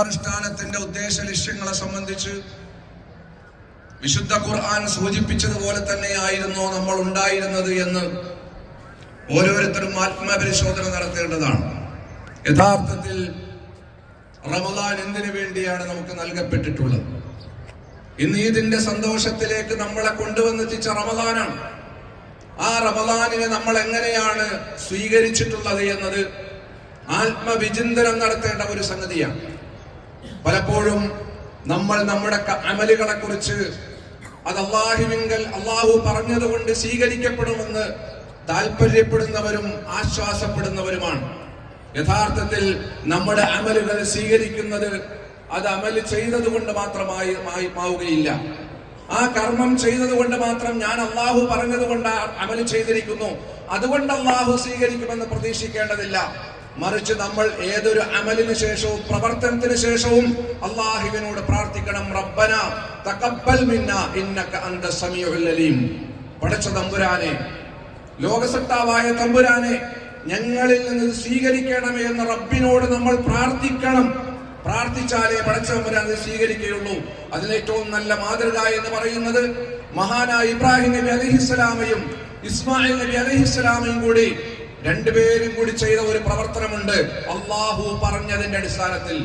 അനുഷ്ഠാനത്തിന്റെ ഉദ്ദേശ ലക്ഷ്യങ്ങളെ സംബന്ധിച്ച് വിശുദ്ധ ഖുർആൻ സൂചിപ്പിച്ചതുപോലെ തന്നെയായിരുന്നു നമ്മൾ ഉണ്ടായിരുന്നത് എന്ന് ഓരോരുത്തരും ആത്മപരിശോധന നടത്തേണ്ടതാണ്. യഥാർത്ഥത്തിൽ റമദാൻ എന്തിനു വേണ്ടിയാണ് നമുക്ക് നൽകപ്പെട്ടിട്ടുള്ളത്? ഇന്ന് ഇതിന്റെ സന്തോഷത്തിലേക്ക് നമ്മളെ കൊണ്ടുവന്നെത്തിച്ച റമദാനാണ്. ആ റമദാനിനെ നമ്മൾ എങ്ങനെയാണ് സ്വീകരിച്ചിട്ടുള്ളത് എന്നത് ആത്മവിചിന്തനം നടത്തേണ്ട ഒരു സംഗതിയാണ്. പലപ്പോഴും നമ്മൾ നമ്മുടെ അമലുകളെ കുറിച്ച് അത് അള്ളാഹുവിങ്കൽ അള്ളാഹു പറഞ്ഞതുകൊണ്ട് സ്വീകരിക്കപ്പെടുമെന്ന് താല്പര്യപ്പെടുന്നവരും ആശ്വാസപ്പെടുന്നവരുമാണ്. യഥാർത്ഥത്തിൽ നമ്മുടെ അമലുകൾ സ്വീകരിക്കുന്നത് അത് അമൽ ചെയ്തത് കൊണ്ട് മാത്രമായി മായി- മാവുകയില്ല. ആ കർമ്മം ചെയ്തത് കൊണ്ട് മാത്രം ഞാൻ അള്ളാഹു പറഞ്ഞത് കൊണ്ട് അമൽ ചെയ്തിരിക്കുന്നു. അതുകൊണ്ട് അള്ളാഹു സ്വീകരിക്കുമെന്ന് പ്രതീക്ഷിക്കേണ്ടതില്ല. മറിച്ച് നമ്മൾ ഏതൊരു അമലിന് ശേഷവും പ്രവർത്തനത്തിന് ശേഷവും അള്ളാഹുവിനോട് പ്രാർത്ഥിക്കണം. റബ്ബന തഖബ്ബൽ മിന്ന ഇന്നക അന്ത സമീഉൽ അലീം. പടച്ച തമ്പുരാനെ ലോകസത്താവായ തമ്പുരാനെ ഞങ്ങളിൽ നിന്ന് സ്വീകരിക്കണമേ എന്ന് റബ്ബിനോട് നമ്മൾ പ്രാർത്ഥിക്കണം. പ്രാർത്ഥിച്ചാലേ പടച്ച തമ്പുരാൻ സ്വീകരിക്കുകയുള്ളൂ. അതിലേറ്റവും നല്ല മാതൃക എന്ന് പറയുന്നത് മഹാനായ ഇബ്രാഹിം നബി അലഹിസ്സലാമയും ഇസ്മായിൽ നബി അലഹിസ്സലാമയും കൂടി രണ്ടുപേരും കൂടി ചെയ്ത ഒരു പ്രവർത്തനമുണ്ട്. അള്ളാഹു പറഞ്ഞതിന്റെ അടിസ്ഥാനത്തിൽ.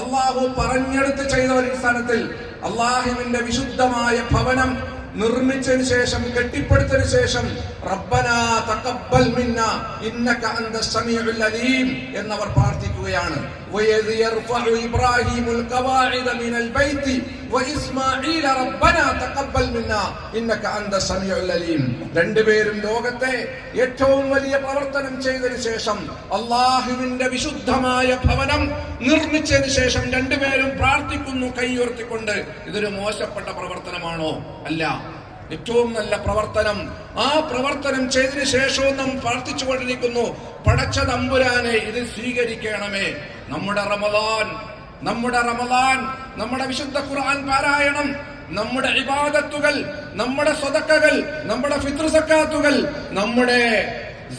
അള്ളാഹു പറഞ്ഞെടുത്ത് ചെയ്ത ഒരു അടിസ്ഥാനത്തിൽ അള്ളാഹുവിന്റെ വിശുദ്ധമായ ഭവനം നിർമ്മിച്ചതിന് ശേഷം കെട്ടിപ്പടുത്തതിനു ശേഷം റബ്ബന തഖബ്ബൽ മിന്ന ഇന്നക അന്ത സമീഉൽ അലീം എന്നവർ പ്രാർത്ഥിക്കുകയാണ്. വയദ് യർഫഉ ഇബ്രാഹീമുൽ ഖവാഇദ മിനൽ ബൈത്തി വഇസ്മാഈല റബ്ബനാ തഖബ്ബൽ മിന്ന ഇന്നക അന്ത സമീഉൽ അലീം. രണ്ടുപേരും ലോകത്തെ ഏറ്റവും വലിയ പ്രവർത്തനം ചെയ്തതിനു ശേഷം അള്ളാഹുവിന്റെ വിശുദ്ധമായ ഭവനം നിർമ്മിച്ചതിന് ശേഷം രണ്ടുപേരും പ്രാർത്ഥിക്കുന്നു കൈയുയർത്തിക്കൊണ്ട്. ഇതൊരു മോശപ്പെട്ട പ്രവർത്തനമാണോ? അല്ല. ഏറ്റവും നല്ല പ്രവർത്തനം. ആ പ്രവർത്തനം ചെയ്തതിനു ശേഷവും നാം പ്രാർത്ഥിച്ചുകൊണ്ടിരിക്കുന്നു പടച്ച തമ്പുരാനെ ഇത് സ്വീകരിക്കണമേ. നമ്മുടെ റമദാൻ നമ്മുടെ റമദാൻ നമ്മുടെ വിശുദ്ധ ഖുർആൻ പാരായണം നമ്മുടെ ഇബാദത്തുകൾ നമ്മുടെ സ്വതക്കകൾ നമ്മുടെ ഫിത്ർ സക്കാത്തുകൾ നമ്മുടെ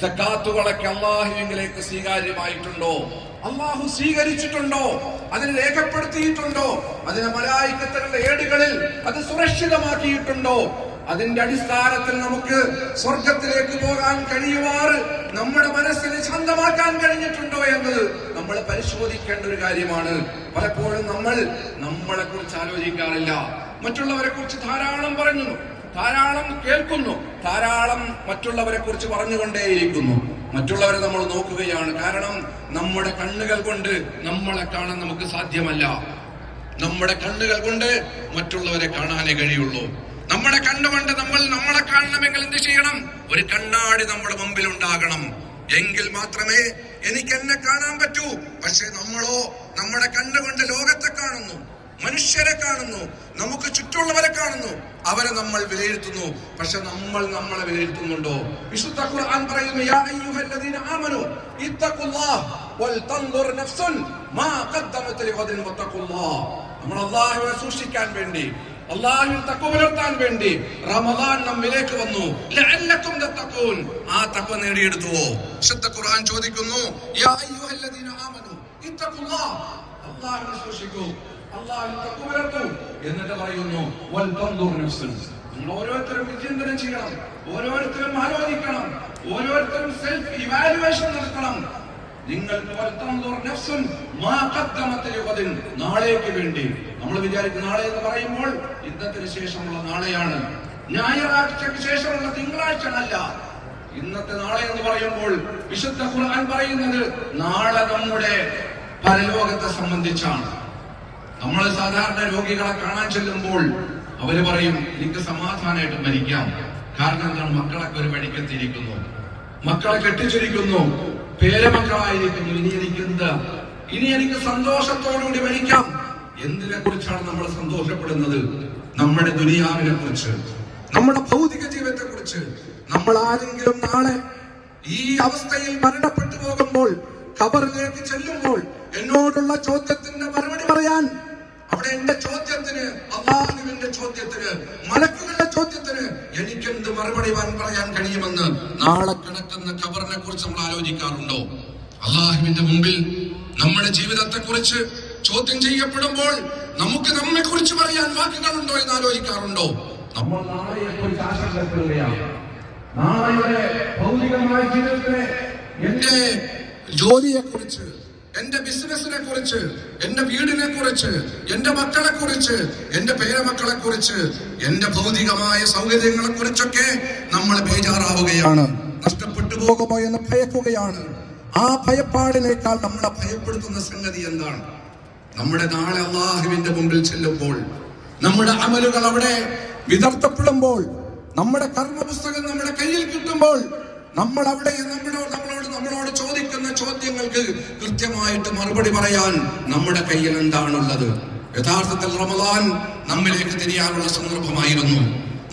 സക്കാത്തുകളൊക്കെ അള്ളാഹുവിലേക്ക് സ്വീകാര്യമായിട്ടുണ്ടോ? അള്ളാഹു സ്വീകരിച്ചിട്ടുണ്ടോ? അതിന് രേഖപ്പെടുത്തിയിട്ടുണ്ടോ? അതിനെ മലായിക്കത്തുകളുടെ ഏടുകളിൽ അത് സുരക്ഷിതമാക്കിയിട്ടുണ്ടോ? അതിന്റെ അടിസ്ഥാനത്തിൽ നമുക്ക് സ്വർഗത്തിലേക്ക് പോകാൻ കഴിയുമാറ് നമ്മുടെ മനസ്സിനെ ശാന്തമാക്കാൻ കഴിഞ്ഞിട്ടുണ്ടോ എന്നത് നമ്മൾ പരിശോധിക്കേണ്ട ഒരു കാര്യമാണ്. പലപ്പോഴും നമ്മൾ നമ്മളെ കുറിച്ച് ആലോചിക്കാറില്ല. മറ്റുള്ളവരെ കുറിച്ച് ധാരാളം പറഞ്ഞു ധാരാളം കേൾക്കുന്നു. ധാരാളം മറ്റുള്ളവരെ കുറിച്ച് പറഞ്ഞുകൊണ്ടേയിരിക്കുന്നു. മറ്റുള്ളവരെ നമ്മൾ നോക്കുകയാണ്. കാരണം നമ്മുടെ കണ്ണുകൾ കൊണ്ട് നമ്മളെ കാണാൻ നമുക്ക് സാധ്യമല്ല. നമ്മുടെ കണ്ണുകൾ കൊണ്ട് മറ്റുള്ളവരെ കാണാനേ കഴിയുള്ളൂ. നമ്മുടെ കണ്ണുകൊണ്ട് നമ്മൾ നമ്മളെ കാണണമെങ്കിൽ എന്ത് ചെയ്യണം? ഒരു കണ്ണാടി നമ്മുടെ മുമ്പിൽ ഉണ്ടാകണം. എങ്കിൽ മാത്രമേ എനിക്ക് എന്നെ കാണാൻ പറ്റൂ. പക്ഷെ നമ്മളോ നമ്മുടെ കണ്ണുകൊണ്ട് ലോകത്തെ കാണുന്നു മനുഷ്യരെ കാണുന്നു നമുക്ക് ചുറ്റുള്ളവരെ കാണുന്നു. അവരെ നമ്മൾ വിലയിരുത്തുന്നു. പക്ഷെ നമ്മൾ നമ്മളെ വിലയിരുത്തുന്നുണ്ടോ? വിശുദ്ധ ഖുർആൻ പറയുന്നു യാ അയ്യുഹല്ലദീന ആമനു ഇത്തഖുല്ലാഹ് വൽ തൻദുർ നഫ്സുൻ മാ ഖദ്ദമത് ലിഗദിൻ വത്തഖുല്ലാഹ്. നമ്മൾ അല്ലാഹുവെ സൂക്ഷിക്കാൻ വേണ്ടി അള്ളാഹുവിൽ തക്കു പുലർത്താൻ വേണ്ടി റമദാൻ നമ്മിലേക്ക് വന്നു. ലഅല്ലക്കും തത്തഖൂൻ. ആ തഖ്വ നേടിയെടുത്തുവോ? വിശുദ്ധ ഖുർആൻ ചോദിക്കുന്നു യാ അയ്യുഹല്ലദീന ആമനു ഇത്തഖുല്ലാഹ് അള്ളാഹുവിനെ സൂക്ഷിക്കൂ അള്ളാഹു തക്കു പുലർത്തൂ. എന്നിട്ട് പറയുന്നു വൽ തൻദുർ നഫ്സുൻ. നിങ്ങൾ ഓരോരുത്തരും വിചിന്തനം ചെയ്യണം. ഓരോരുത്തരും ആലോചിക്കണം. ഓരോരുത്തരും സെൽഫ് ഇവാലുവേഷൻ നടത്തണം. നിങ്ങൾക്ക് നാളേക്ക് വേണ്ടി. നമ്മൾ വിചാരിക്കും നാളെ എന്ന് പറയുമ്പോൾ ഇന്നത്തിന് ശേഷമുള്ള നാളെയാണ്. ഞായറാഴ്ചക്ക് ശേഷമുള്ള തിങ്കളാഴ്ച അല്ല ഇന്നത്തെ നാളെ എന്ന് പറയുമ്പോൾ വിശുദ്ധ ഖുർആൻ പറയുന്നത് നാളെ നമ്മുടെ പരലോകത്തെ സംബന്ധിച്ചാണ്. നമ്മൾ സാധാരണ രോഗികളെ കാണാൻ ചെല്ലുമ്പോൾ അവർ പറയും എനിക്ക് സമാധാനമായിട്ട് മരിക്കാം. കാരണം എന്താണ്? മക്കളൊക്കെ ഒരു വഴിക്കെത്തിയിരിക്കുന്നു മക്കളെ കെട്ടിച്ചിരിക്കുന്നു. പേരമക്കളായിരിക്കുന്നു ഇനി എനിക്ക് എന്താ? ഇനി എനിക്ക് സന്തോഷത്തോടുകൂടി മരിക്കാം. എന്തിനെ കുറിച്ചാണ് നമ്മൾ സന്തോഷപ്പെടുന്നത്? നമ്മുടെ ദുനിയാവിനെ കുറിച്ച് നമ്മുടെ ഭൗതിക ജീവിതത്തെ കുറിച്ച് നമ്മൾ ആരെങ്കിലും നാളെ ഈ അവസ്ഥയിൽ മരണപ്പെട്ടു പോകുമ്പോൾ ഖബറിലേക്ക് ചെല്ലുമ്പോൾ എന്നോടുള്ള ചോദ്യത്തിന്റെ മറുപടി പറയാൻ അവിടെ എന്റെ ചോദ്യത്തിന് അള്ളാഹുവിന്റെ ചോദ്യത്തിന് മലക്കുകളുടെ ചോദ്യത്തിന് എനിക്കെന്ത് മറുപടി പറയാൻ കഴിയുമെന്ന് നാളെ കിടക്കുന്ന ഖബറിനെ കുറിച്ച് നമ്മൾ ആലോചിക്കാറുണ്ടോ? അള്ളാഹുവിന്റെ മുമ്പിൽ നമ്മുടെ ജീവിതത്തെ കുറിച്ച് ചോദ്യം ചെയ്യപ്പെടുമ്പോൾ നമുക്ക് നമ്മെ കുറിച്ച് പറയാൻ വാക്കുകളുണ്ടോ എന്ന് ആലോചിക്കാറുണ്ടോ? നമ്മൾ നാളെ ആശങ്കപ്പെടുകയാണ്. നാളെയുടെ ജീവിതത്തിലെ എന്റെ ജോലിയെ കുറിച്ച് എന്റെ ബിസിനസിനെ കുറിച്ച് എന്റെ വീടിനെ കുറിച്ച് എന്റെ മക്കളെ കുറിച്ച് എന്റെ പേരമക്കളെ കുറിച്ച് എന്റെ ഭൗതികമായ സൗകര്യങ്ങളെ കുറിച്ചൊക്കെ നമ്മൾ ബേജാറാവുകയാണ്. നഷ്ടപ്പെട്ടു പോകുമോ എന്ന് ഭയക്കുകയാണ്. ആ ഭയപ്പാടിനേക്കാൾ നമ്മളെ ഭയപ്പെടുത്തുന്ന സംഗതി എന്താണ്? നമ്മുടെ നാളെ അള്ളാഹുവിന്റെ മുമ്പിൽ ചെല്ലുമ്പോൾ നമ്മുടെ അമലുകൾ അവിടെ വിതർത്തപ്പെടുമ്പോൾ നമ്മുടെ കർമ്മപുസ്തകം നമ്മുടെ കയ്യിൽ കിട്ടുമ്പോൾ നമ്മൾ അവിടെ നമ്മളോട് നമ്മളോട് ചോദിക്കുന്ന ചോദ്യങ്ങൾക്ക് കൃത്യമായിട്ട് മറുപടി പറയാൻ നമ്മുടെ കയ്യിൽ എന്താണുള്ളത്? യഥാർത്ഥത്തിൽ റമദാൻ നമ്മിലേക്ക് തിരിയാനുള്ള സന്ദർഭമായിരുന്നു.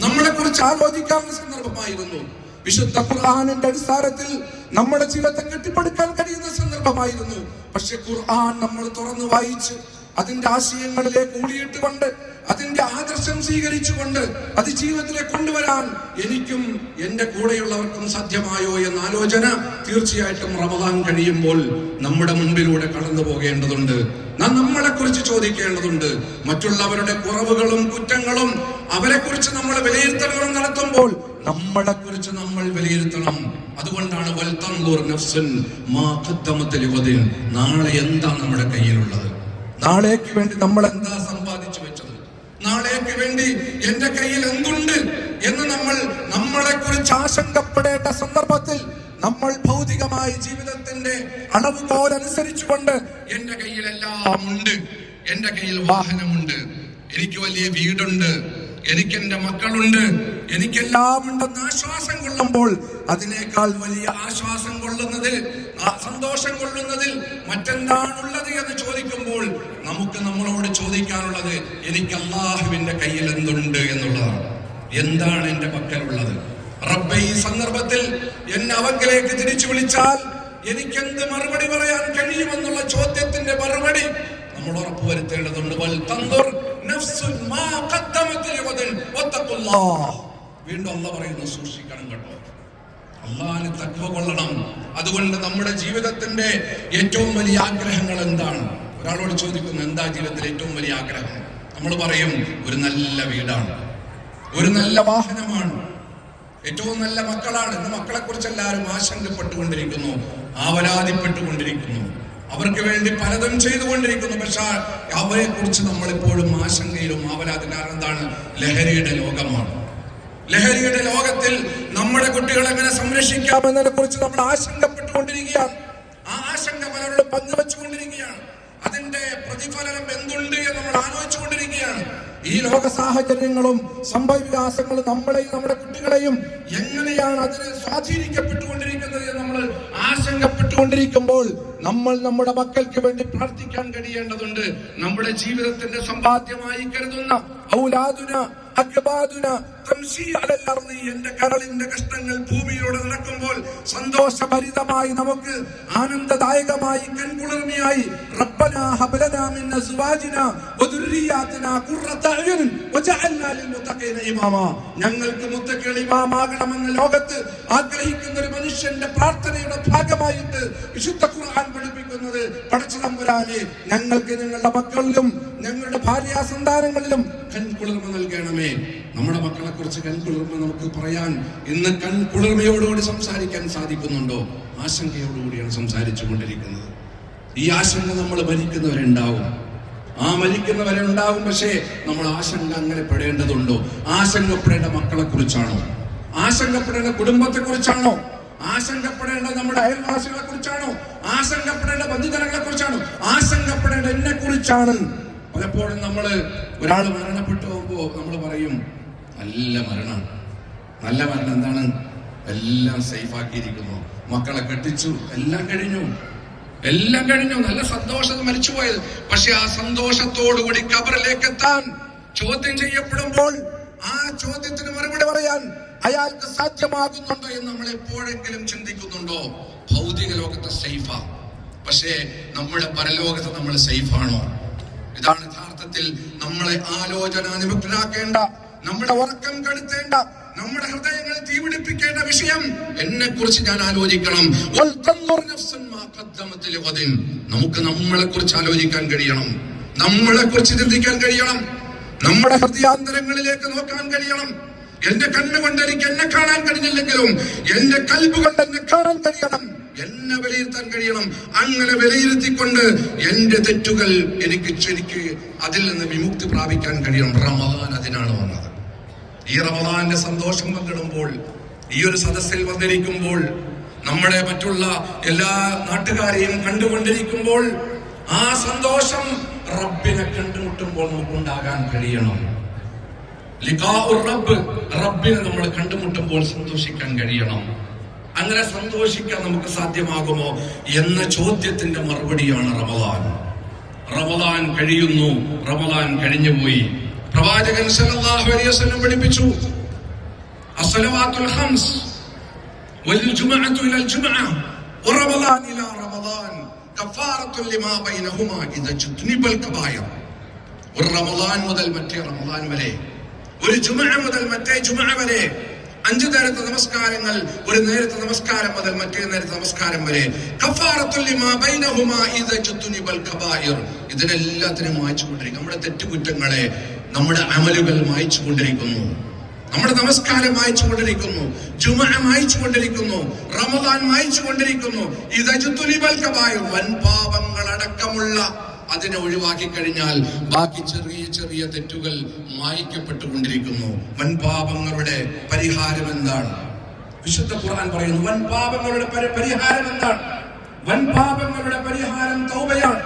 നമ്മളെ കുറിച്ച് ആലോചിക്കാനുള്ള സന്ദർഭമായിരുന്നു. വിശുദ്ധ ഖുർആാനിന്റെ അടിസ്ഥാനത്തിൽ നമ്മുടെ ജീവിതത്തെ കെട്ടിപ്പടുക്കാൻ കഴിയുന്ന സന്ദർഭമായിരുന്നു. പക്ഷെ ഖുർആൻ നമ്മൾ തുറന്നു വായിച്ച് അതിന്റെ ആശയങ്ങളിലേക്ക് ഊളിയിട്ടുകൊണ്ട് അതിന്റെ ആദർശം സ്വീകരിച്ചുകൊണ്ട് അത് ജീവിതത്തിലേക്ക് കൊണ്ടുവരാൻ എനിക്കും എന്റെ കൂടെയുള്ളവർക്കും സാധ്യമായോ എന്ന ആലോചന തീർച്ചയായിട്ടും റമദാൻ കഴിയുമ്പോൾ നമ്മുടെ മുൻപിലൂടെ കടന്നു പോകേണ്ടതുണ്ട്. നാം നമ്മളെ കുറിച്ച് ചോദിക്കേണ്ടതുണ്ട്. മറ്റുള്ളവരുടെ കുറവുകളും കുറ്റങ്ങളും അവരെ കുറിച്ച് നമ്മൾ വിലയിരുത്തലുകളും നടത്തുമ്പോൾ നമ്മളെ കുറിച്ച് നമ്മൾ വിലയിരുത്തണം. അതുകൊണ്ടാണ് നാളെ എന്താ നമ്മുടെ കയ്യിലുള്ളത്? നാളേക്ക് വേണ്ടി നമ്മൾ എന്താ സമ്പാദിച്ചു വെച്ചത്? നാളേക്ക് വേണ്ടി എന്റെ കയ്യിൽ എന്തുണ്ട് എന്ന് നമ്മൾ നമ്മളെ കുറിച്ച് ആശങ്കപ്പെടേണ്ട സന്ദർഭത്തിൽ നമ്മൾ ഭൗതികമായ ജീവിതത്തിന്റെ അളവുകോൽ അനുസരിച്ചുകൊണ്ട് എന്റെ കയ്യിൽ എല്ലാം ഉണ്ട്. എന്റെ കയ്യിൽ വാഹനമുണ്ട്. എനിക്ക് വലിയ വീടുണ്ട്. എനിക്ക് എന്റെ മക്കളുണ്ട്. എനിക്കെല്ലാം ഉണ്ടെന്ന് ആശ്വാസം കൊള്ളുമ്പോൾ അതിനേക്കാൾ വലിയ ആശ്വാസം കൊള്ളുന്നതിൽ സന്തോഷം കൊള്ളുന്നതിൽ മറ്റെന്താണുള്ളത് എന്ന് ചോദിക്കുമ്പോൾ നമുക്ക് നമ്മളോട് ചോദിക്കാനുള്ളത് എനിക്ക് അള്ളാഹുവിന്റെ കയ്യിൽ എന്തുണ്ട് എന്നുള്ളതാണ്. എന്താണ് എന്റെ പക്കലുള്ളത്? റബ്ബ ഈ സന്ദർഭത്തിൽ എന്നെ അവങ്കിലേക്ക് തിരിച്ചു വിളിച്ചാൽ എനിക്കെന്ത് മറുപടി പറയാൻ കഴിയുമെന്നുള്ള ചോദ്യത്തിന്റെ മറുപടി നമ്മൾ ഉറപ്പുവരുത്തേണ്ടതുണ്ട്. വൽ തന്തുർ വീണ്ടും അല്ല പറയുന്നു സൂക്ഷിക്കണം കേട്ടോ. അള്ളാഹിന് തക്വ കൊള്ളണം. അതുകൊണ്ട് നമ്മുടെ ജീവിതത്തിന്റെ ഏറ്റവും വലിയ ആഗ്രഹങ്ങൾ എന്താണ്? ഒരാളോട് ചോദിക്കുന്നു എന്താ ജീവിതത്തിലെ ഏറ്റവും വലിയ ആഗ്രഹം? നമ്മൾ പറയും ഒരു നല്ല വീടാണ്. ഒരു നല്ല വാഹനമാണ്. ഏറ്റവും നല്ല മക്കളാണ്. ഇന്ന് മക്കളെ കുറിച്ച് എല്ലാവരും ആശങ്കപ്പെട്ടുകൊണ്ടിരിക്കുന്നു ആവലാതിപ്പെട്ടുകൊണ്ടിരിക്കുന്നു. അവർക്ക് വേണ്ടി പലതും ചെയ്തുകൊണ്ടിരിക്കുന്നു. പക്ഷെ അവരെ കുറിച്ച് നമ്മളിപ്പോഴും ആശങ്കയിലും ആവലാതി കാരണം എന്താണ്? ലഹരിയുടെ ലോകമാണ്. ലഹരിയുടെ ലോകത്തിൽ നമ്മുടെ കുട്ടികളെ എങ്ങനെ സംരക്ഷിക്കാമെന്നതിനെ കുറിച്ച് നമ്മൾ ആശങ്കപ്പെട്ടുകൊണ്ടിരിക്കുകയാണ്. ആ ആശങ്ക പലരോടും പങ്കുവെച്ചുകൊണ്ടിരിക്കുകയാണ് അതിന്റെ പ്രതിഫലനം എന്തുണ്ട് എന്ന് നമ്മൾ ആലോചിച്ചുകൊണ്ടിരിക്കുകയാണ്. ഈ ലോക സാഹചര്യങ്ങളും സംഭവ വികാസങ്ങളും നമ്മളെയും നമ്മുടെ കുട്ടികളെയും എങ്ങനെയാണ് അതിനെ സ്വാധീനിക്കപ്പെട്ടുകൊണ്ടിരിക്കുന്നത് എന്ന് നമ്മൾ ആശങ്കപ്പെട്ടുകൊണ്ടിരിക്കുമ്പോൾ നമ്മൾ നമ്മുടെ മക്കൾക്ക് വേണ്ടി പ്രാർത്ഥിക്കാൻ കഴിയേണ്ടതുണ്ട്. നമ്മുടെ ജീവിതത്തിന്റെ സമ്പാദ്യമായി കരുതുന്ന ഔലാദുന എന്റെ കരളിന്റെ കഷ്ടങ്ങൾ ഭൂമിയിലൂടെ നടക്കുമ്പോൾ സന്തോഷഭരിതമായി നമുക്ക് ആനന്ദദായകമായി കൺകുളിർമയായി റബ്ബനാ ഹബ്ലനാ മിൻ അസ്വാജിനാ വദുർരിയാതിനാ ഖുർറത അയുൻ വജഅൽനാ ലിൽമുത്തഖീന ഇമാമാ. ഞങ്ങൾക്ക് മുത്തക്കേളിമാകണമെന്ന് ഇമാമാകണമെന്ന് ലോകത്ത് ആഗ്രഹിക്കുന്ന ഒരു മനുഷ്യന്റെ പ്രാർത്ഥനയുടെ ഭാഗമായിട്ട് വിശുദ്ധ ഖുർആൻ പഠിപ്പിക്കുന്നത് പടച്ചുതമ്പുരാനെ ഞങ്ങൾക്ക് ഞങ്ങളുടെ മക്കളിലും ഞങ്ങളുടെ ഭാര്യ സന്താനങ്ങളിലും കൺകുളിർമ നൽകണമേ. നമ്മുടെ മക്കളെ കുറിച്ച് കൺകുളിർമ നമുക്ക് പറയാൻ ഇന്ന് കൺകുളിർമയോടുകൂടി സംസാരിക്കാൻ സാധിക്കുന്നുണ്ടോ? ആശങ്കയോടുകൂടിയാണ് സംസാരിച്ചു കൊണ്ടിരിക്കുന്നത് ഈ ആശങ്ക നമ്മൾ മരിക്കുന്നവരുണ്ടാവും. ആ മരിക്കുന്നവരെ ഉണ്ടാവും പക്ഷേ നമ്മൾ ആശങ്ക അങ്ങനെ പെടേണ്ടതുണ്ടോ? ആശങ്കപ്പെടേണ്ട മക്കളെ കുറിച്ചാണോ ആശങ്കപ്പെടേണ്ട കുടുംബത്തെ കുറിച്ചാണോ ആശങ്കപ്പെടേണ്ട നമ്മുടെ അയൽവാസികളെ കുറിച്ചാണോ ആശങ്കപ്പെടേണ്ട ബന്ധുജനങ്ങളെ കുറിച്ചാണോ ആശങ്കപ്പെടേണ്ട എന്നെ കുറിച്ചാണ് പലപ്പോഴും നമ്മൾ ഒരാൾ മരണപ്പെട്ടു പോകുമ്പോ നമ്മൾ പറയും. നല്ല മരണം നല്ല മരണം എന്താണ്? എല്ലാം സേഫാക്കിയിരിക്കുന്നു മക്കളെ കെട്ടിച്ചു. എല്ലാം കഴിഞ്ഞു. എല്ലാം കഴിഞ്ഞു. നല്ല സന്തോഷം മരിച്ചുപോയത്. പക്ഷെ ആ സന്തോഷത്തോടുകൂടി കബറിലേക്ക് എത്താൻ ചോദ്യം ചെയ്യപ്പെടുമ്പോൾ ആ ചോദ്യത്തിന് മറുപടി പറയാൻ അയാൾക്ക് സാധ്യമാകുന്നുണ്ടോ എന്ന് നമ്മൾ എപ്പോഴെങ്കിലും ചിന്തിക്കുന്നുണ്ടോ? ഭൗതിക ലോകത്തെ സേഫാ പക്ഷേ നമ്മുടെ പരലോകത്ത് നമ്മൾ സേഫാണോ ഇതാണ് യഥാർത്ഥത്തിൽ നമ്മളെ ആലോചന നിമഗ്നരാക്കേണ്ട നമ്മുടെ ഉറക്കം കെടുത്തേണ്ട നമ്മുടെ ഹൃദയങ്ങൾ തീപിടിപ്പിക്കേണ്ട വിഷയം എന്നെ കുറിച്ച് ഞാൻ ആലോചിക്കണം. നമുക്ക് നമ്മളെ കുറിച്ച് ആലോചിക്കാൻ കഴിയണം. നമ്മളെ കുറിച്ച് ചിന്തിക്കാൻ കഴിയണം. നമ്മുടെ ഹൃദയാന്തരങ്ങളിലേക്ക് നോക്കാൻ കഴിയണം. എന്റെ കണ്ണുകൊണ്ട് എനിക്ക് എന്നെ കാണാൻ കഴിഞ്ഞില്ലെങ്കിലും എന്റെ കൽബ് കൊണ്ട് എന്നെ കാണാൻ കഴിയണം. എന്നെ വിലയിരുത്താൻ കഴിയണം. അങ്ങനെ വിലയിരുത്തിക്കൊണ്ട് എന്റെ തെറ്റുകൾ എനിക്ക് ശരിക്ക് അതിൽ നിന്ന് വിമുക്തി പ്രാപിക്കാൻ കഴിയണം. റമദാൻ അതിനാണ് വന്നത്. ഈ റമദാന്റെ സന്തോഷം പങ്കിടുമ്പോൾ ഈ ഒരു സദസ്സിൽ വന്നിരിക്കുമ്പോൾ നമ്മുടെ മറ്റുള്ള എല്ലാ നാട്ടുകാരെയും കണ്ടുകൊണ്ടിരിക്കുമ്പോൾ ആ സന്തോഷം റബ്ബിനെ കണ്ടുമുട്ടുമ്പോൾ നമുക്കുണ്ടാകാൻ കഴിയണം. റബ്ബ് റബ്ബിനെ നമ്മൾ കണ്ടുമുട്ടുമ്പോൾ സന്തോഷിക്കാൻ കഴിയണം. അങ്ങനെ സന്തോഷിക്കാൻ നമുക്ക് സാധ്യമാകുമോ എന്ന ചോദ്യത്തിന്റെ മറുപടിയാണ് റമദാൻ. റമദാൻ കഴിയുന്നു. റമദാൻ കഴിഞ്ഞു പോയി പ്രവാചകൻ സല്ലല്ലാഹു അലൈഹി വസല്ലം പഠിപ്പിച്ചു. വൽ ഇലൽ ഇലാ റമദാൻ. ലിമാ ബൈനഹുമാ കബായർ. ഒരു റമദാൻ മുതൽ മറ്റേ റമദാൻ വരെ. ഒരു ജുമഅ മുതൽ മറ്റേ ജുമഅ വരെ. അഞ്ചു നേരത്തെ നമസ്കാരങ്ങൾ ഒരു നേരത്തെ നമസ്കാരം മുതൽ മറ്റേ നേരത്തെ നമസ്കാരം വരെ. ഇതിനെല്ലാത്തിനും മായ്ച്ചുകൊണ്ടിരിക്കും. നമ്മുടെ തെറ്റുകുറ്റങ്ങളെ നമ്മുടെ അമലുകൾ മായ്ച്ചുകൊണ്ടിരിക്കുന്നു. നമ്മുടെ നമസ്കാരം മായ്ച്ചുകൊണ്ടിരിക്കുന്നു. ജുമ മായ്ച്ചുകൊണ്ടിരിക്കുന്നു. റമദാൻ മായ്ച്ചുകൊണ്ടിരിക്കുന്നു. ഇത് അജുത്തുലിബൽ വൻ വൻപാപങ്ങൾ അടക്കമുള്ള അതിനെ ഒഴിവാക്കി കഴിഞ്ഞാൽ ബാക്കി ചെറിയ ചെറിയ തെറ്റുകൾ മായ്ക്കപ്പെട്ടുകൊണ്ടിരിക്കുന്നു. വൻപാപങ്ങളുടെ പരിഹാരം എന്താണ്? വിശുദ്ധ ഖുർആൻ പറയുന്നു വൻപാപങ്ങളുടെ പരി- പരിഹാരം എന്താണ്? വൻപാപങ്ങളുടെ പരിഹാരം തൗബയാണ്.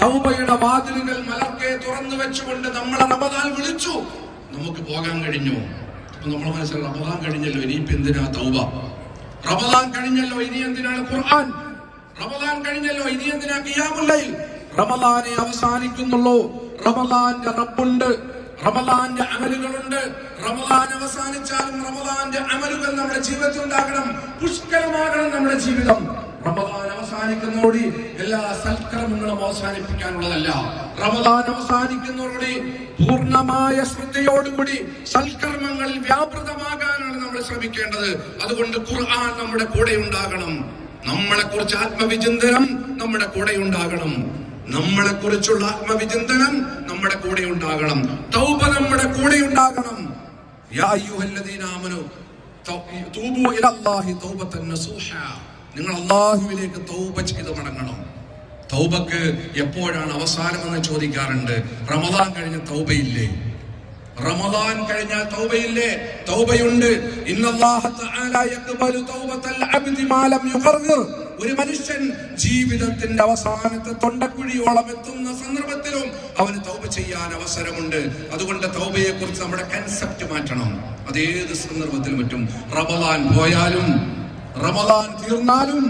തൗബയുടെ വാതിലുകൾ മലർക്കെ തുറന്നു വെച്ചുകൊണ്ട് നമ്മളെ റമദാൻ വിളിച്ചു. നമുക്ക് പോകാൻ കഴിഞ്ഞു? അപ്പൊ നമ്മൾ മനസ്സിൽ റമദാൻ കഴിഞ്ഞല്ലോ ഇനിയിപ്പോ എന്തിനാ തൗബ? റമദാൻ കഴിഞ്ഞല്ലോ ഇനി എന്തിനാണ് ഖുർആൻ? റമദാൻ കഴിഞ്ഞല്ലോ ഇനി എന്തിനാ ഖിയാമുല്ലൈൽ? റമദാനെ അവസാനിക്കുന്നുള്ളൂ. റമദാന്റെ റബ്ബുണ്ട് റമദാന്റെ അമലുകളുണ്ട്. റമദാൻ അവസാനിച്ചാലും റമദാന്റെ അമലുകൾ നമ്മുടെ ജീവിതത്തിൽ ഉണ്ടാകണം പുഷ്കരമാകണം നമ്മുടെ ജീവിതം. റമദാൻ അവസാനിക്കുന്നതോടെ എല്ലാ സൽക്കർമ്മങ്ങളും അവസാനിപ്പിക്കാനുള്ളതല്ല. റമദാൻ അവസാനിക്കുന്നതോടെ പൂർണമായ ശ്രദ്ധയോടുകൂടി സൽക്കർമ്മങ്ങളിൽ വ്യാപൃതമാകാനാണ് നമ്മൾ ശ്രമിക്കേണ്ടത്. അതുകൊണ്ട് ഖുർആൻ നമ്മുടെ കൂടെ ഉണ്ടാകണം. നമ്മളെ കുറിച്ച് ആത്മവിചിന്തനം നമ്മുടെ കൂടെ ഉണ്ടാകണം. നമ്മളെ കുറിച്ചുള്ള ആത്മവിചിന്തനം നമ്മുടെ കൂടെ ഉണ്ടാകണം. തൗബ നമ്മുടെ കൂടെ ഉണ്ടാകണം. നിങ്ങൾ അള്ളാഹുവിലേക്ക് തൗബ ചെയ്ത് മടങ്ങണം. തൗബക്ക് എപ്പോഴാണ് അവസാനമെന്ന് ചോദിക്കാറുണ്ട്. റമദാൻ കഴിഞ്ഞ തൗബയില്ലേ? റമദാൻ കഴിഞ്ഞാൽ തൗബയില്ലേ? തൗബയുണ്ട്. ഇന്നല്ലാഹ തആല യഖ്ബലു തൗബത്തൽ അബ്ദി മാ ലം യുഖർർ ഒരു മനുഷ്യൻ ജീവിതത്തിന്റെ അവസാനത്തെ തൊണ്ടക്കുഴിയോളം എത്തുന്ന സന്ദർഭത്തിലും അവന് തൗബ ചെയ്യാൻ അവസരമുണ്ട്. അതുകൊണ്ട് തൗബയെ കുറിച്ച് നമ്മുടെ കൺസെപ്റ്റ് മാറ്റണം. അതേത് സന്ദർഭത്തിലും പറ്റും. റമദാൻ പോയാലും റമദാൻ തീർന്നാലും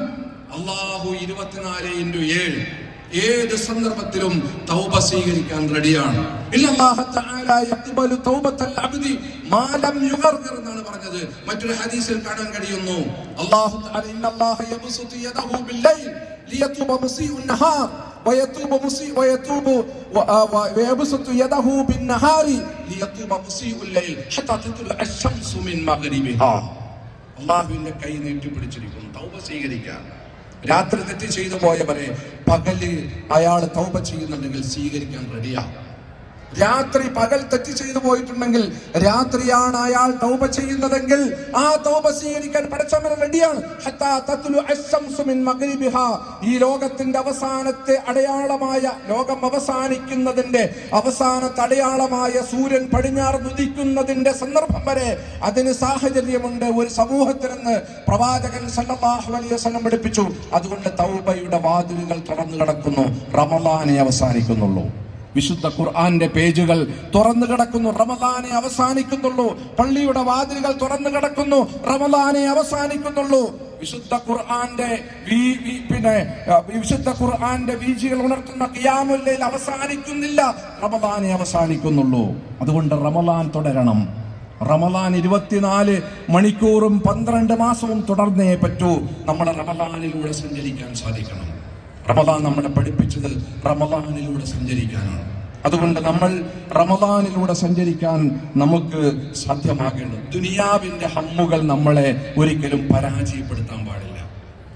അള്ളാഹു ഇരുപത്തിനാല് ഇന്റു ഏഴ്. ഏത് സന്ദർഭത്തിലും തൗബ സ്വീകരിക്കാൻ റെഡിയാണ്. ഇന്നല്ലാഹ തആല യഖ്ബലു തൗബത്തൽ അബ്ദി മാ ലം യുഗർഗിർ എന്നാണ് പറഞ്ഞത് മറ്റൊരു ഹദീസിൽ കാണാൻ കഴിയുന്നു അല്ലാഹു തആല ഇന്നല്ലാഹ യബ്സുതു യദഹു ബില്ലൈൽ ലിയതുബ മുസീഉൻ നഹാർ ويتوب مسيء ويتوب و- آ- و- ويبسط يده بالنهار ليتوب مسيء الليل حتى تطلع الشمس من مغربها അള്ളാഹുവിന്റെ കൈ നീട്ടി പിടിച്ചിരിക്കുന്നു തൗബ സ്വീകരിക്കാൻ രാത്രി തെറ്റ് ചെയ്തു പോയവരെ പകല് അയാൾ തൗബ ചെയ്യുന്നുണ്ടെങ്കിൽ സ്വീകരിക്കാൻ റെഡിയാണ് രാത്രി പകൽ തെറ്റ് ചെയ്തു പോയിട്ടുണ്ടെങ്കിൽ രാത്രിയാണ് അയാൾ തൗബ ചെയ്യുന്നതെങ്കിൽ ആ തൗബ സ്വീകരിക്കാൻ പടച്ചവന് റെഡിയാണ്. ഈ ലോകത്തിന്റെ അവസാനത്തെ അടയാളമായ ലോകം അവസാനിക്കുന്നതിന്റെ അവസാനത്തെ അടയാളമായ സൂര്യൻ പടിഞ്ഞാറ് ഉദിക്കുന്നതിന്റെ സന്ദർഭം വരെ അതിന് സാഹചര്യമുണ്ട്. ഒരു സമൂഹത്തിൽ നിന്ന് പ്രവാചകൻ സല്ലല്ലാഹു അലൈഹി വസല്ലം പഠിപ്പിച്ചു. അതുകൊണ്ട് തൗബയുടെ വാതിലുകൾ തുറന്നു കിടക്കുന്നു. റമലാനെ അവസാനിക്കുന്നുള്ളൂ. വിശുദ്ധ ഖുർആന്റെ പേജുകൾ തുറന്നു കിടക്കുന്നു. റമദാനെ അവസാനിക്കുന്നുള്ളൂ. പള്ളിയുടെ വാതിലുകൾ തുറന്നു കിടക്കുന്നു. റമദാനെ അവസാനിക്കുന്നുള്ളൂ. വിശുദ്ധ ഖുർആന്റെ പിന്നെ വിശുദ്ധ ഖുർആന്റെ വീഴ്ചകൾ ഉണർത്തുന്ന ഖിയാമുല്ലയിൽ അവസാനിക്കുന്നില്ല. റമദാനെ അവസാനിക്കുന്നുള്ളൂ. അതുകൊണ്ട് റമദാൻ തുടരണം. റമദാൻ ഇരുപത്തിനാല് മണിക്കൂറും പന്ത്രണ്ട് മാസവും തുടർന്നേ പറ്റൂ. നമ്മുടെ റമദാനിലൂടെ സഞ്ചരിക്കാൻ സാധിക്കണം. റമദാൻ നമ്മളെ പഠിപ്പിച്ചത് റമദാനിലൂടെ സഞ്ചരിക്കാനാണ്. അതുകൊണ്ട് നമ്മൾ റമദാനിലൂടെ സഞ്ചരിക്കാൻ നമുക്ക് സാധ്യമാകേണ്ടത് ദുനിയാവിന്റെ ഹമ്മുകൾ നമ്മളെ ഒരിക്കലും പരാജയപ്പെടുത്താൻ പാടില്ല.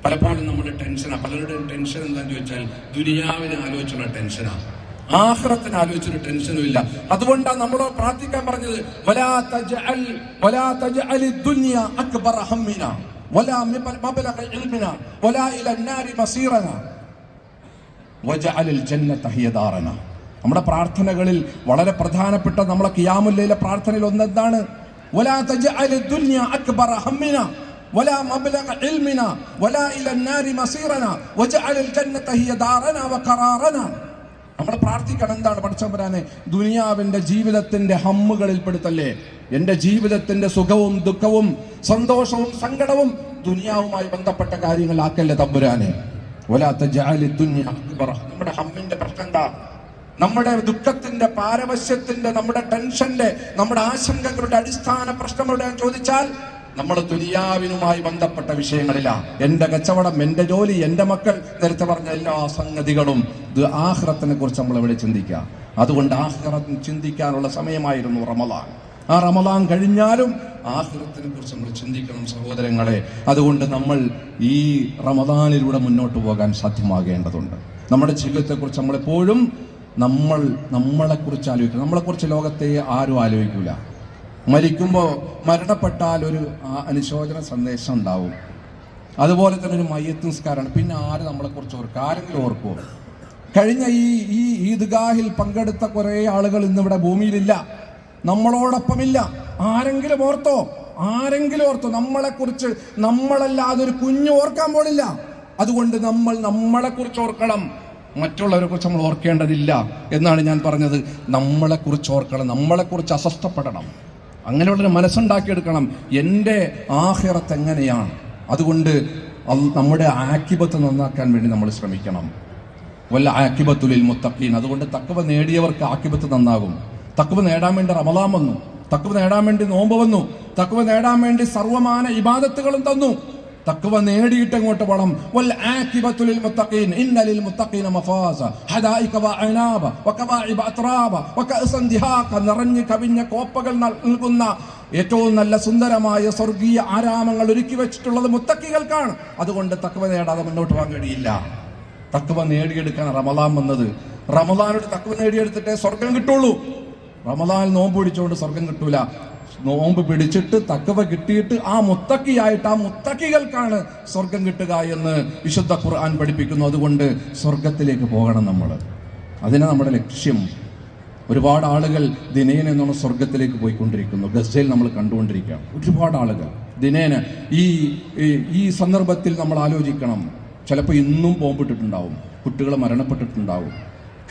പലപ്പോഴും നമ്മുടെ ടെൻഷൻ പലരുടെയും ടെൻഷൻ എന്താന്ന് ചോദിച്ചാൽ ദുനിയാവിനെ ആലോചിച്ചുള്ള ടെൻഷനാണ് ആഹ്റത്തിന് ആലോചിച്ചൊരു ടെൻഷനും ഇല്ല. അതുകൊണ്ടാണ് നമ്മൾ പ്രാർത്ഥിക്കാൻ പറഞ്ഞത് വലാ വലാ അക്ബറ ഹമ്മിന ദാറന നമ്മുടെ പ്രാർത്ഥനകളിൽ വളരെ പ്രധാനപ്പെട്ട നമ്മളെ കിയാമുല്ലയിലെ പ്രാർത്ഥനയിൽ ഒന്നെന്താണ്? ദാറന വഖറാറന നമ്മൾ പ്രാർത്ഥിക്കണം എന്താണ് പഠിച്ചവരാനെ ദുനിയാവിന്റെ ജീവിതത്തിന്റെ ഹമ്മുകളിൽ പെടുത്തല്ലേ എന്റെ ജീവിതത്തിന്റെ സുഖവും ദുഃഖവും സന്തോഷവും സങ്കടവും ദുനിയാവുമായി ബന്ധപ്പെട്ട കാര്യങ്ങൾ കാര്യങ്ങളാക്കല്ലേ തമ്പുരാനെ? നമ്മുടെ ഹമ്മിന്റെ പ്രശ്നം നമ്മുടെ ദുഃഖത്തിന്റെ പാരവശ്യത്തിന്റെ നമ്മുടെ ടെൻഷന്റെ നമ്മുടെ ആശങ്കകളുടെ അടിസ്ഥാന പ്രശ്നങ്ങളുടെ ചോദിച്ചാൽ നമ്മൾ തുലിയാവിനുമായി ബന്ധപ്പെട്ട വിഷയങ്ങളില്ല എന്റെ കച്ചവടം എന്റെ ജോലി എന്റെ മക്കൾ നേരത്തെ പറഞ്ഞ എല്ലാ സംഗതികളും ഇത് ആഹ്റത്തിനെ കുറിച്ച് നമ്മൾ ഇവിടെ ചിന്തിക്കുക. അതുകൊണ്ട് ആഹ്റം ചിന്തിക്കാനുള്ള സമയമായിരുന്നു റമലാൻ ആ റമലാൻ കഴിഞ്ഞാലും ആഹ്റത്തിനെ കുറിച്ച് നമ്മൾ ചിന്തിക്കണം സഹോദരങ്ങളെ. അതുകൊണ്ട് നമ്മൾ ഈ റമദാനിലൂടെ മുന്നോട്ട് പോകാൻ സാധ്യമാകേണ്ടതുണ്ട്. നമ്മുടെ ജീവിതത്തെക്കുറിച്ച് നമ്മളെപ്പോഴും നമ്മൾ നമ്മളെക്കുറിച്ച് ആലോചിക്കണം. നമ്മളെക്കുറിച്ച് ലോകത്തെ ആരും ആലോചിക്കില്ല മരിക്കുമ്പോൾ മരണപ്പെട്ടാൽ ഒരു അനുശോചന സന്ദേശം ഉണ്ടാവും. അതുപോലെ തന്നെ ഒരു മയ്യത്ത് നിസ്കാരമാണ് പിന്നെ ആര് നമ്മളെക്കുറിച്ച് ഓർക്കും? ആരെങ്കിലും ഓർക്കുമോ കഴിഞ്ഞ ഈ ഈ ഈദ്ഗാഹിൽ പങ്കെടുത്ത കുറേ ആളുകൾ ഇന്നിവിടെ ഭൂമിയിലില്ല. നമ്മളോടൊപ്പമില്ല. ആരെങ്കിലും ഓർത്തോ? ആരെങ്കിലും ഓർത്തോ? നമ്മളെ കുറിച്ച് നമ്മളല്ലാതെ ഒരു കുഞ്ഞു ഓർക്കാൻ പോലില്ല. അതുകൊണ്ട് നമ്മൾ നമ്മളെ കുറിച്ച് ഓർക്കണം. മറ്റുള്ളവരെ കുറിച്ച് നമ്മൾ ഓർക്കേണ്ടതില്ല എന്നാണ് ഞാൻ പറഞ്ഞത്. നമ്മളെ കുറിച്ച് ഓർക്കണം. നമ്മളെ കുറിച്ച് അസ്വസ്ഥപ്പെടണം. അങ്ങനെയുള്ളൊരു മനസ്സുണ്ടാക്കിയെടുക്കണം. എന്റെ ആഹിറത്ത് എങ്ങനെയാണ്? അതുകൊണ്ട് നമ്മുടെ ആക്കിബത്ത് നന്നാക്കാൻ വേണ്ടി നമ്മൾ ശ്രമിക്കണം. വല്ല ആക്കിബത്തുലിൽ മുത്തക്കീൻ അതുകൊണ്ട് തക്കവ നേടിയവർക്ക് ആക്കിബത്ത് നന്നാകും. തക്കവ നേടാൻ വേണ്ടി റമദാൻ വന്നു. തക്കവ നേടാൻ വേണ്ടി നോമ്പ് വന്നു. തക്കവ നേടാൻ വേണ്ടി സർവമാന ഇബാദത്തുകളും തന്നു. തക്കവ നേടിയിട്ട് അങ്ങോട്ട് പോണം. വൽ ആക്കിബത്തുലിൽ മുത്തഖീൻ. ഇന്നലിൽ മുത്തഖീന മഫാസ. ഹദായിക വ അനാബ. വഅനാബ അത്രാബ. അത്റാബ കഅസൻ ദിഹാഖ. നിറഞ്ഞു കവിഞ്ഞ കോപ്പകൾ നൽകുന്ന ഏറ്റവും നല്ല സുന്ദരമായ സ്വർഗീയ ആരാമങ്ങൾ ഒരുക്കി വെച്ചിട്ടുള്ളത് മുത്തക്കികൾക്കാണ് അതുകൊണ്ട് തക്കവ നേടാതെ മുന്നോട്ട് പോകാൻ കഴിയില്ല. തക്കവ നേടിയെടുക്കാൻ റമദാൻ വന്നത്. റമദാനോട് തക്കവ നേടിയെടുത്തിട്ടേ സ്വർഗം കിട്ടുള്ളൂ. റമദാൻ നോമ്പ് പിടിച്ചുകൊണ്ട് സ്വർഗം കിട്ടൂല. നോമ്പ് പിടിച്ചിട്ട് തക്കവ കിട്ടിയിട്ട് ആ മുത്തക്കിയായിട്ട് ആ മുത്തക്കികൾക്കാണ് സ്വർഗം കിട്ടുക എന്ന് വിശുദ്ധ ഖുർആൻ പഠിപ്പിക്കുന്നു. അതുകൊണ്ട് സ്വർഗത്തിലേക്ക് പോകണം നമ്മൾ അതിനെ നമ്മുടെ ലക്ഷ്യം. ഒരുപാട് ആളുകൾ ദിനേന എന്നുള്ള സ്വർഗത്തിലേക്ക് പോയിക്കൊണ്ടിരിക്കുന്നു. ഗസയിൽ നമ്മൾ കണ്ടുകൊണ്ടിരിക്കുകയാണ്. ഒരുപാട് ആളുകൾ. ദിനേന ഈ ഈ- സന്ദർഭത്തിൽ നമ്മൾ ആലോചിക്കണം. ചിലപ്പോൾ ഇന്നും ബോംബിട്ടിട്ടുണ്ടാവും. കുട്ടികൾ മരണപ്പെട്ടിട്ടുണ്ടാവും.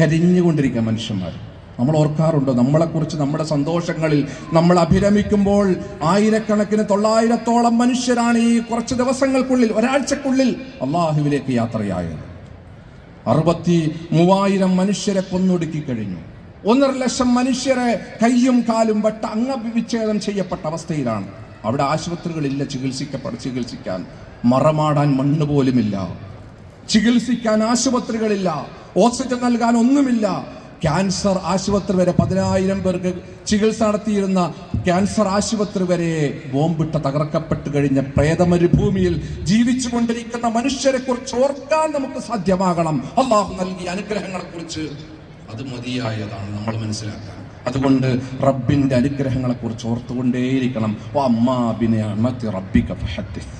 കരിഞ്ഞുകൊണ്ടിരിക്കുക മനുഷ്യന്മാർ നമ്മൾ ഓർക്കാറുണ്ടോ. നമ്മളെക്കുറിച്ച് നമ്മുടെ സന്തോഷങ്ങളിൽ നമ്മൾ അഭിരമിക്കുമ്പോൾ ആയിരക്കണക്കിന് തൊള്ളായിരത്തോളം മനുഷ്യരാണ് ഈ കുറച്ച് ദിവസങ്ങൾക്കുള്ളിൽ ഒരാഴ്ചക്കുള്ളിൽ അള്ളാഹുവിലേക്ക് യാത്രയായത്. അറുപത്തി മൂവായിരം മനുഷ്യരെ കൊന്നൊടുക്കി കഴിഞ്ഞു. ഒന്നര ലക്ഷം മനുഷ്യരെ കയ്യും കാലും വെട്ട അംഗവിച്ഛേദം ചെയ്യപ്പെട്ട അവസ്ഥയിലാണ്. അവിടെ ആശുപത്രികളില്ല ചികിത്സിക്കപ്പെട ചികിത്സിക്കാൻ. മറമാടാൻ മണ്ണ് പോലുമില്ല. ചികിത്സിക്കാൻ ആശുപത്രികളില്ല. ഓക്സിജൻ നൽകാൻ ഒന്നുമില്ല. ക്യാൻസർ ആശുപത്രി വരെ പതിനായിരം പേർക്ക് ചികിത്സ നടത്തിയിരുന്ന ക്യാൻസർ ആശുപത്രി വരെ ബോംബിട്ട തകർക്കപ്പെട്ട് കഴിഞ്ഞ പ്രേതമരുഭൂമിയിൽ ജീവിച്ചു കൊണ്ടിരിക്കുന്ന മനുഷ്യരെ കുറിച്ച് ഓർക്കാൻ നമുക്ക് സാധ്യമാകണം. അള്ളാഹു നൽകിയ അനുഗ്രഹങ്ങളെ കുറിച്ച് അത് മതിയായതാണ് നമ്മൾ മനസ്സിലാക്കുക അതുകൊണ്ട് റബ്ബിന്റെ അനുഗ്രഹങ്ങളെ കുറിച്ച് ഓർത്തുകൊണ്ടേയിരിക്കണം. ഓ അമ്മാ ബിനിഅമത്തി റബ്ബിക ഫഹദ്ദിസ്.